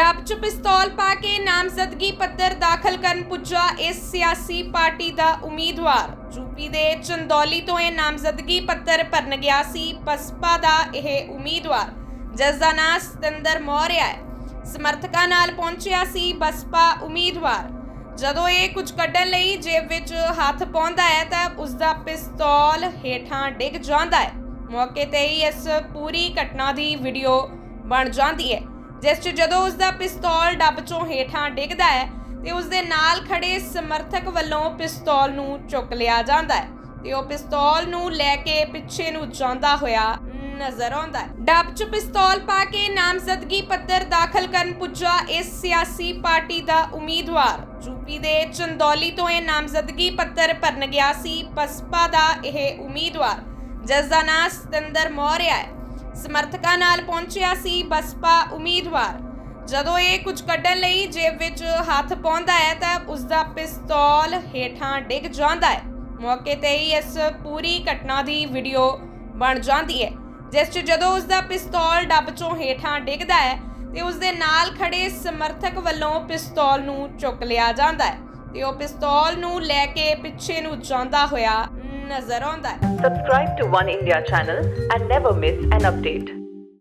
ਡੱਬ 'ਚ ਪਿਸਤੌਲ ਪਾ ਕੇ ਨਾਮਜ਼ਦਗੀ ਪੱਤਰ ਦਾਖਲ ਕਰਨ ਪੁੱਜਾ ਇਸ ਸਿਆਸੀ ਪਾਰਟੀ ਦਾ ਉਮੀਦਵਾਰ। ਯੂਪੀ ਦੇ ਚੰਦੌਲੀ ਤੋਂ ਇਹ ਨਾਮਜ਼ਦਗੀ ਪੱਤਰ ਭਰਨ ਗਿਆ ਸੀ ਬਸਪਾ ਦਾ ਇਹ ਉਮੀਦਵਾਰ। ਜਿਸ ਦਾ ਨਾਂ ਸਤਿੰਦਰ ਮੌਰਿਆ ਹੈ। ਸਮਰਥਕਾਂ ਨਾਲ ਪਹੁੰਚਿਆ ਸੀ ਬਸਪਾ ਉਮੀਦਵਾਰ। ਜਦੋਂ ਇਹ ਕੁਝ ਕੱਢਣ ਲਈ ਜੇਬ ਵਿੱਚ ਹੱਥ ਪਾਉਂਦਾ ਹੈ ਤਾਂ ਉਸ ਦਾ ਪਿਸਤੌਲ ਹੇਠਾਂ ਡਿੱਗ ਜਾਂਦਾ ਹੈ। ਮੌਕੇ ਤੇ ਹੀ ਇਸ ਪੂਰੀ ਘਟਨਾ ਦੀ ਵੀਡੀਓ ਬਣ ਜਾਂਦੀ ਹੈ। ਜਿਸ 'ਚ ਜਦੋਂ ਉਸ ਦਾ ਪਿਸਤੌਲ ਡੱਬ 'ਚੋਂ ਹੇਠਾਂ ਡਿੱਗਦਾ ਹੈ ਤੇ ਉਸ ਦੇ ਨਾਲ ਖੜੇ ਸਮਰਥਕ ਵੱਲੋਂ ਪਿਸਤੌਲ ਨੂੰ ਚੁੱਕ ਲਿਆ ਜਾਂਦਾ ਹੈ ਤੇ ਉਹ ਪਿਸਤੌਲ ਨੂੰ ਲੈ ਕੇ ਪਿੱਛੇ ਨੂੰ ਜਾਂਦਾ ਹੋਇਆ ਨਜ਼ਰ ਆਉਂਦਾ ਹੈ। ਡੱਬ 'ਚ ਪਿਸਤੌਲ ਪਾ ਕੇ ਨਾਮਜ਼ਦਗੀ ਪੱਤਰ ਦਾਖਲ ਕਰਨ ਪੁੱਜਾ ਇਸ ਸਿਆਸੀ ਪਾਰਟੀ ਦਾ ਉਮੀਦਵਾਰ। ਯੂਪੀ ਦੇ ਚੰਦੌਲੀ ਤੋਂ ਇਹ ਨਾਮਜ਼ਦਗੀ ਪੱਤਰ ਭਰਨ ਗਿਆ ਸੀ ਬਸਪਾ ਦਾ ਇਹ ਉਮੀਦਵਾਰ, ਜਿਸ ਦਾ ਨਾਂ ਸਤਿੰਦਰ ਮੌਰਿਆ ਹੈ। ਸਮਰਥਕਾਂ ਨਾਲ ਪਹੁੰਚਿਆ ਸੀ ਬਸਪਾ ਉਮੀਦਵਾਰ। ਜਦੋਂ ਇਹ ਕੁਝ ਕੱਢਣ ਲਈ ਜੇਬ ਵਿੱਚ ਹੱਥ ਪਾਉਂਦਾ ਹੈ ਤਾਂ ਉਸ ਦਾ ਪਿਸਤੌਲ ਹੇਠਾਂ ਡਿੱਗ ਜਾਂਦਾ ਹੈ। ਮੌਕੇ ਤੇ ਹੀ ਇਸ ਪੂਰੀ ਘਟਨਾ ਦੀ ਵੀਡੀਓ ਬਣ ਜਾਂਦੀ ਹੈ, ਜਿਸ 'ਚ ਜਦੋਂ ਉਸ ਦਾ ਪਿਸਤੌਲ ਡੱਬ 'ਚੋਂ ਹੇਠਾਂ ਡਿੱਗਦਾ ਹੈ, ਤੇ ਉਸ ਦੇ ਨਾਲ ਖੜੇ ਸਮਰਥਕ ਵੱਲੋਂ ਪਿਸਤੌਲ ਨੂੰ ਚੁੱਕ ਲਿਆ ਜਾਂਦਾ ਹੈ ਤੇ ਉਹ ਪਿਸਤੌਲ ਨੂੰ ਲੈ ਕੇ ਪਿੱਛੇ ਨੂੰ ਜਾਂਦਾ ਹੋਇਆ on that. Subscribe to One India channel and never miss an update.